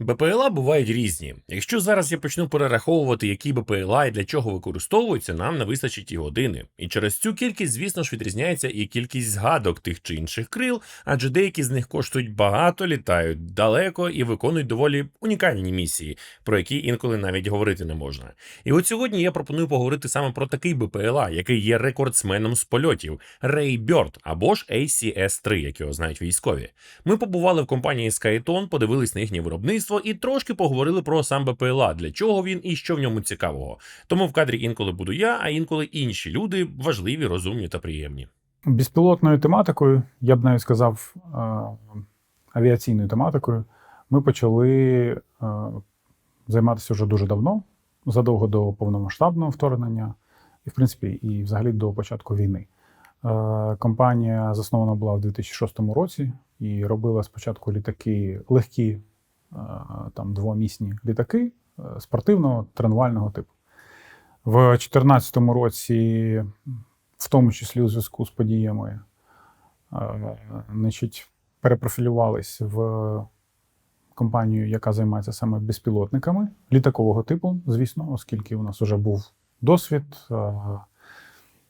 БПЛА бувають різні. Якщо зараз я почну перераховувати, які БПЛА і для чого використовуються, нам не вистачить і години. І через цю кількість, звісно ж, відрізняється і кількість згадок тих чи інших крил, адже деякі з них коштують багато, літають далеко і виконують доволі унікальні місії, про які інколи навіть говорити не можна. І от сьогодні я пропоную поговорити саме про такий БПЛА, який є рекордсменом з польотів Ray Bird або ж ACS-3, як його знають військові. Ми побували в компанії Skyton, подивились на їхнє виробництво і трошки поговорили про сам БПЛА, для чого він і що в ньому цікавого. Тому в кадрі інколи буду я, а інколи інші люди важливі, розумні та приємні. Безпілотною тематикою, я б навіть сказав, е, авіаційною тематикою, ми почали е, займатися вже дуже давно, задовго до повномасштабного вторгнення, і, в принципі, і взагалі до початку війни. Е, Компанія заснована була в 2006 році і робила спочатку літаки легкі, там двомісні літаки е, спортивного тренувального типу. В 2014 році, в тому числі у зв'язку з подіями, е, значить, перепрофілювались в компанію, яка займається саме безпілотниками літакового типу, звісно, оскільки у нас вже був досвід, е,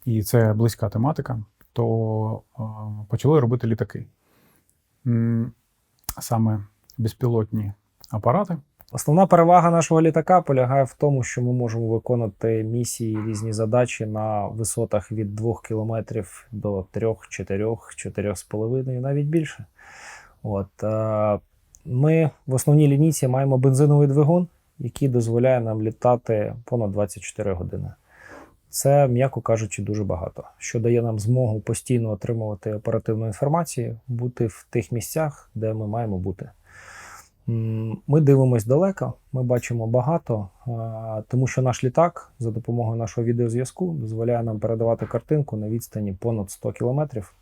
і це близька тематика, то е, почали робити літаки. Саме безпілотні апарати. Основна перевага нашого літака полягає в тому, що ми можемо виконувати місії різні задачі на висотах від 2 км до 3, 4, 4,5 навіть більше. От, е, ми в основній лінійці маємо бензиновий двигун, який дозволяє нам літати понад 24 години. Це, м'яко кажучи, дуже багато, що дає нам змогу постійно отримувати оперативну інформацію, бути в тих місцях, де ми маємо бути. Ми дивимось далеко, ми бачимо багато, тому що наш літак за допомогою нашого відеозв'язку дозволяє нам передавати картинку на відстані понад 100 кілометрів,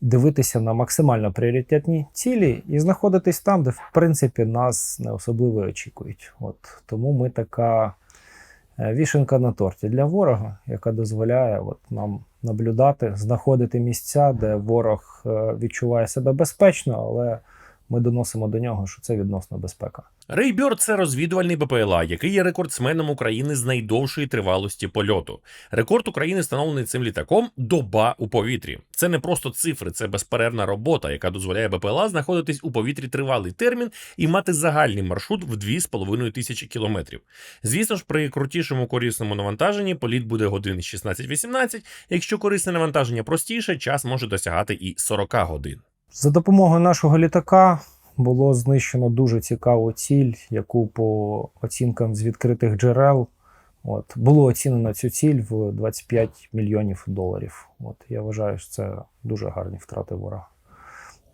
дивитися на максимально пріоритетні цілі і знаходитись там, де в принципі нас не особливо очікують. От тому ми така е, вішенка на торті для ворога, яка дозволяє от, нам наблюдати, знаходити місця, де ворог е, відчуває себе безпечно, але ми доносимо до нього, що це відносна безпека. Рейбьорд це розвідувальний БПЛА, який є рекордсменом України з найдовшої тривалості польоту. Рекорд України встановлений цим літаком доба у повітрі. Це не просто цифри, це безперервна робота, яка дозволяє БПЛА знаходитись у повітрі тривалий термін і мати загальний маршрут в 2,5 тисячі кілометрів. Звісно ж, при крутішому корисному навантаженні політ буде годин 16-18. Якщо корисне навантаження простіше, час може досягати і 40 годин. За допомогою нашого літака було знищено дуже цікаву ціль, яку по оцінкам з відкритих джерел от, було оцінено цю ціль в 25 мільйонів доларів. От, я вважаю, що це дуже гарні втрати ворога.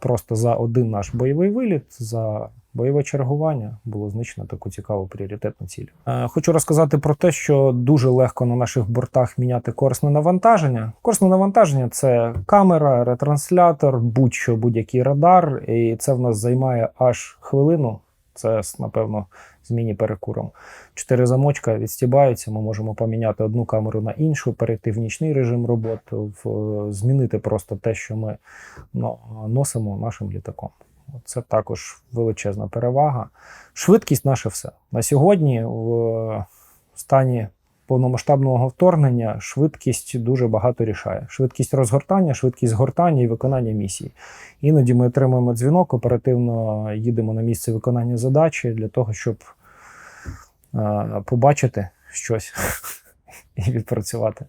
Просто за один наш бойовий виліт, за бойове чергування було знищено таку цікаву пріоритетну ціль. Е, хочу розказати про те, що дуже легко на наших бортах міняти корисне навантаження. Корисне навантаження це камера, ретранслятор, будь-що, будь-який радар, і це в нас займає аж хвилину. Це, напевно, з міні-перекуром. Чотири замочка відстібаються. Ми можемо поміняти одну камеру на іншу, перейти в нічний режим роботи, в, змінити просто те, що ми ну, носимо нашим літаком. Це також величезна перевага. Швидкість наше все. На сьогодні, в стані повномасштабного вторгнення, швидкість дуже багато рішає. Швидкість розгортання, швидкість гортання і виконання місії. Іноді ми отримуємо дзвінок, оперативно їдемо на місце виконання задачі для того, щоб е, побачити щось і відпрацювати.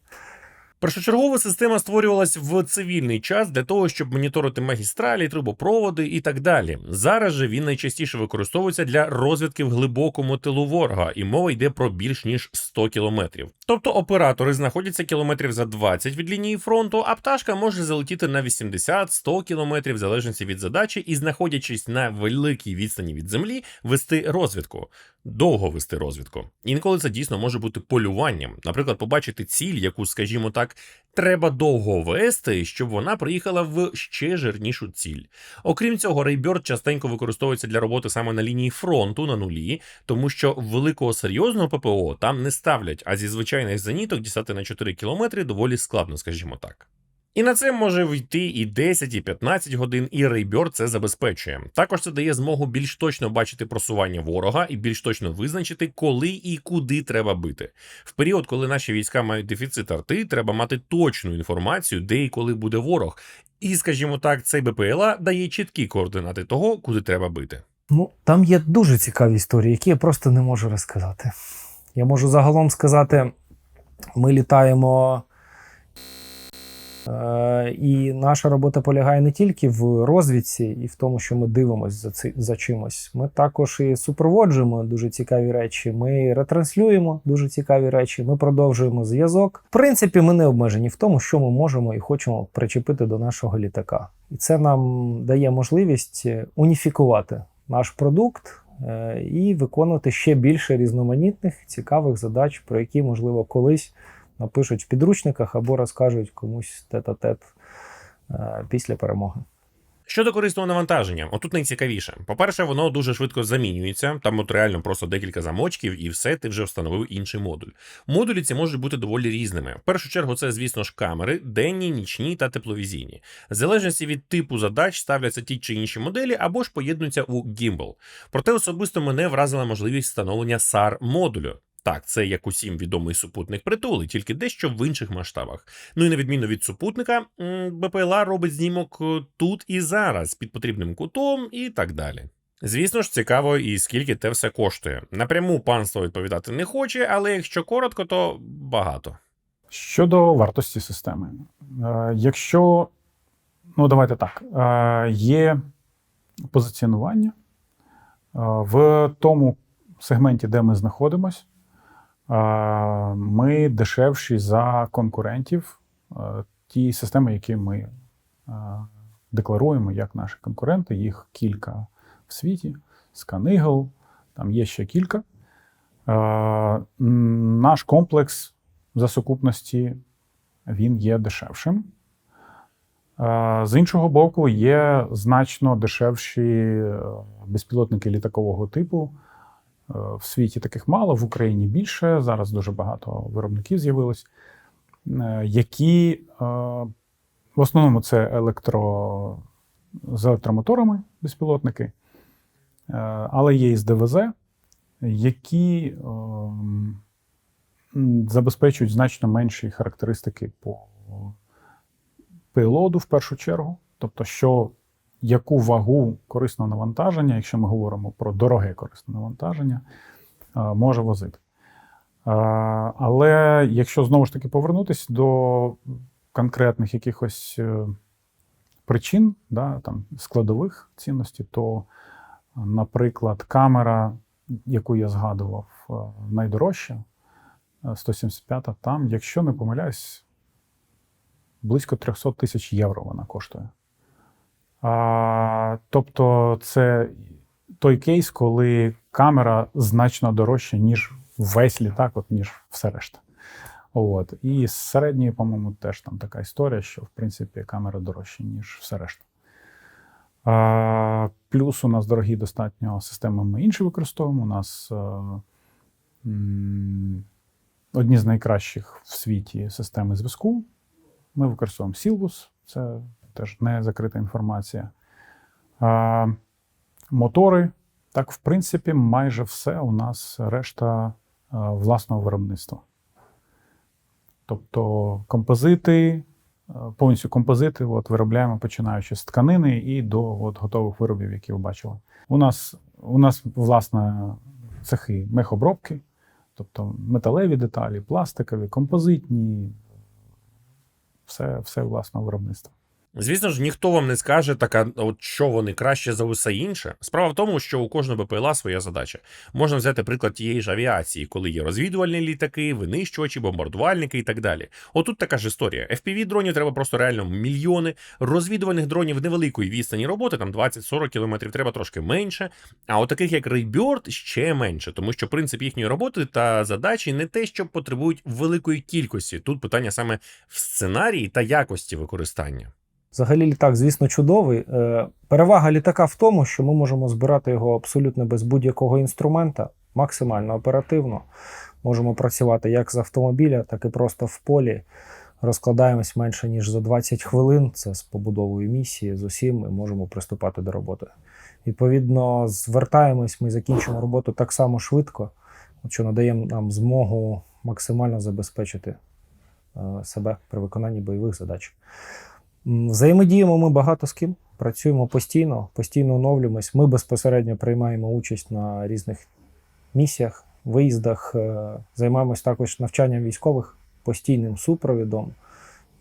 Першочергова система створювалась в цивільний час для того, щоб моніторити магістралі, трубопроводи і так далі. Зараз же він найчастіше використовується для розвідки в глибокому тилу ворога, і мова йде про більш ніж 100 кілометрів. Тобто оператори знаходяться кілометрів за 20 від лінії фронту, а пташка може залетіти на 80-100 кілометрів в залежності від задачі, і знаходячись на великій відстані від землі, вести розвідку. Довго вести розвідку. Інколи це дійсно може бути полюванням. Наприклад, побачити ціль, яку, скажімо так, треба довго вести, щоб вона приїхала в ще жирнішу ціль. Окрім цього, рейберт частенько використовується для роботи саме на лінії фронту на нулі, тому що великого серйозного ППО там не ставлять, а зі звичайних зеніток дістати на 4 кілометри доволі складно, скажімо так. І на це може вйти і 10, і 15 годин, і Raybird це забезпечує. Також це дає змогу більш точно бачити просування ворога і більш точно визначити, коли і куди треба бити. В період, коли наші війська мають дефіцит арти, треба мати точну інформацію, де і коли буде ворог. І, скажімо так, цей БПЛА дає чіткі координати того, куди треба бити. Ну, там є дуже цікаві історії, які я просто не можу розказати. Я можу загалом сказати: ми літаємо, і наша робота полягає не тільки в розвідці і в тому, що ми дивимося за, ци, за чимось. Ми також і супроводжуємо дуже цікаві речі. Ми ретранслюємо дуже цікаві речі. Ми продовжуємо зв'язок. В принципі, ми не обмежені в тому, що ми можемо і хочемо причепити до нашого літака. І це нам дає можливість е, уніфікувати наш продукт е, і виконувати ще більше різноманітних цікавих задач, про які, можливо, колись напишуть в підручниках або розкажуть комусь тет-а-тет е, після перемоги. Щодо корисного навантаження, отут найцікавіше. По-перше, воно дуже швидко замінюється. Там от реально просто декілька замочків, і все, ти вже встановив інший модуль. Модулі ці можуть бути доволі різними. В першу чергу, це, звісно ж, камери, денні, нічні та тепловізійні. В залежності від типу задач ставляться ті чи інші моделі або ж поєднуються у гімбл. Проте особисто мене вразила можливість встановлення SAR модулю. Так, це як усім відомий супутник притули, тільки дещо в інших масштабах. Ну і на відміну від супутника, БПЛА робить знімок е, тут і зараз під потрібним кутом і так далі. Звісно ж, цікаво, і скільки те все коштує. Напряму панство відповідати не хоче, але якщо коротко, то багато. Щодо вартості системи, Е, якщо, ну давайте так, е, є позиціонування в тому сегменті, де ми знаходимось, е, ми дешевші за конкурентів ті системи, які ми декларуємо як наші конкуренти. Їх кілька в світі. Scan там є ще кілька. Наш комплекс за сукупності він є дешевшим. З іншого боку, є значно дешевші безпілотники літакового типу. Е, В світі таких мало, в Україні більше. Зараз дуже багато виробників з'явилось, е, які е, в основному це електро... з електромоторами безпілотники, але є і з ДВЗ, які забезпечують значно менші характеристики по пейлоду в першу чергу. Тобто, що яку вагу корисного навантаження, якщо ми говоримо про дороге корисне навантаження, е, може возити. Е, Але якщо знову ж таки повернутися до конкретних якихось е, причин, да, там, складових цінностей, то, наприклад, камера, яку я згадував, найдорожча, е, 175, там, якщо не помиляюсь, близько 300 тисяч євро вона коштує. А, тобто, це той кейс, коли камера значно дорожча, ніж весь літак, от, ніж все решта. От. І з середньої, по-моєму, теж там така історія, що в принципі камера дорожча, ніж все решта. А, плюс у нас дорогі достатньо системи ми інші використовуємо. У нас е, м, одні з найкращих в світі системи зв'язку. Ми використовуємо Silvus, це теж не закрита інформація. А, мотори, так, в принципі, майже все у нас решта а, власного виробництва. Тобто композити, повністю композити от, виробляємо починаючи з тканини і до от, готових виробів, які ви бачили. У нас, у нас власне, цехи мехобробки, тобто металеві деталі, пластикові, композитні, все, все власного виробництва. Звісно ж, ніхто вам не скаже, так, а от що вони краще за усе інше. Справа в тому, що у кожного БПЛА своя задача. Можна взяти приклад тієї ж авіації, коли є розвідувальні літаки, винищувачі, бомбардувальники і так далі. Отут така ж історія. fpv дронів треба просто реально мільйони. Розвідувальних дронів невеликої відстані роботи, там 20-40 кілометрів, треба трошки менше. А от таких як Raybird ще менше, тому що принцип їхньої роботи та задачі не те, що потребують великої кількості. Тут питання саме в сценарії та якості використання. Взагалі, літак, звісно, чудовий. Е, Перевага літака в тому, що ми можемо збирати його абсолютно без будь-якого інструмента, максимально оперативно. Можемо працювати як з автомобіля, так і просто в полі. розкладаємось менше ніж за 20 хвилин. Це з побудовою місії, з усім ми можемо приступати до роботи. Відповідно, звертаємось, ми закінчимо роботу так само швидко, що надає нам змогу максимально забезпечити е, себе при виконанні бойових задач. Взаємодіємо ми багато з ким, працюємо постійно, постійно оновлюємось. Ми безпосередньо приймаємо участь на різних місіях, виїздах, е, займаємось також навчанням військових, постійним супровідом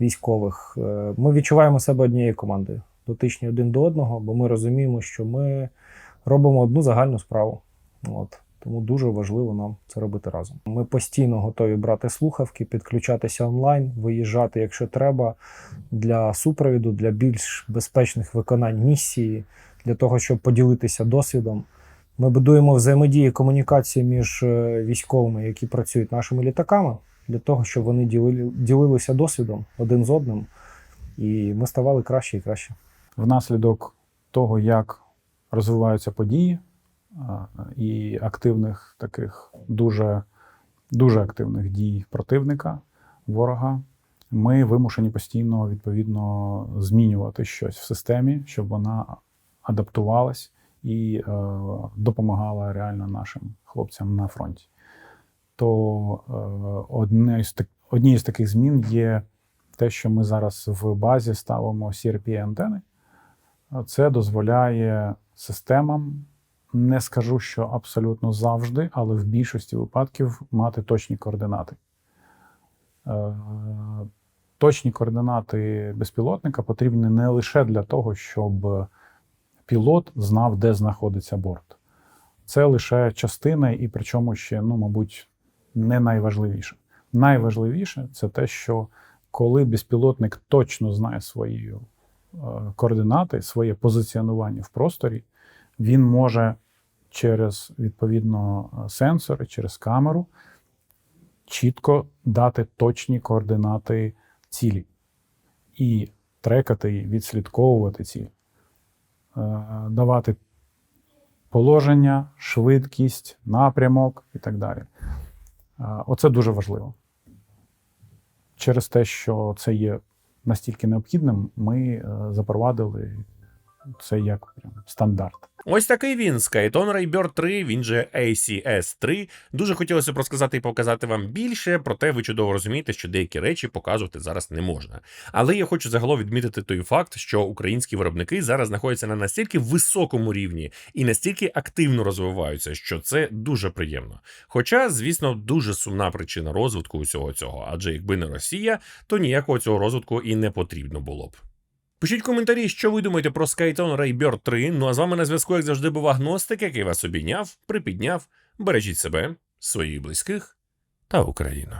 військових. Е, Ми відчуваємо себе однією командою, дотичні один до одного, бо ми розуміємо, що ми робимо одну загальну справу. От. Тому дуже важливо нам це робити разом. Ми постійно готові брати слухавки, підключатися онлайн, виїжджати, якщо треба, для супровіду, для більш безпечних виконань місії, для того, щоб поділитися досвідом. Ми будуємо взаємодії комунікації між е, військовими, які працюють нашими літаками, для того, щоб вони ділили, ділилися досвідом один з одним, і ми ставали краще і краще. Внаслідок того, як розвиваються події і активних таких дуже, дуже активних дій противника, ворога, ми вимушені постійно відповідно змінювати щось в системі, щоб вона адаптувалась і е, допомагала реально нашим хлопцям на фронті. То е, однією з таких змін є те, що ми зараз в базі ставимо crp антени це дозволяє системам, не скажу, що абсолютно завжди, але в більшості випадків мати точні координати. Е, Точні координати безпілотника потрібні не лише для того, щоб пілот знав, де знаходиться борт. Це лише частина, і причому ще, ну, мабуть, не найважливіше. Найважливіше це те, що коли безпілотник точно знає свої е, координати, своє позиціонування в просторі, він може через відповідно сенсори, через камеру чітко дати точні координати цілі і трекати, і відслідковувати ціль, Е, давати положення, швидкість, напрямок і так далі. Е, Оце дуже важливо. Через те, що це є настільки необхідним, ми е, запровадили це як прям стандарт. Ось такий він Skyton Raybird 3, він же ACS 3. Дуже хотілося б розказати і показати вам більше, проте ви чудово розумієте, що деякі речі показувати зараз не можна. Але я хочу загалом відмітити той факт, що українські виробники зараз знаходяться на настільки високому рівні і настільки активно розвиваються, що це дуже приємно. Хоча, звісно, дуже сумна причина розвитку усього цього, адже якби не Росія, то ніякого цього розвитку і не потрібно було б. Пишіть коментарі, що ви думаєте про Skyton Raybird 3. Ну а з вами на зв'язку, як завжди, був агностик, який вас обійняв, припідняв. Бережіть себе, своїх близьких та Україну.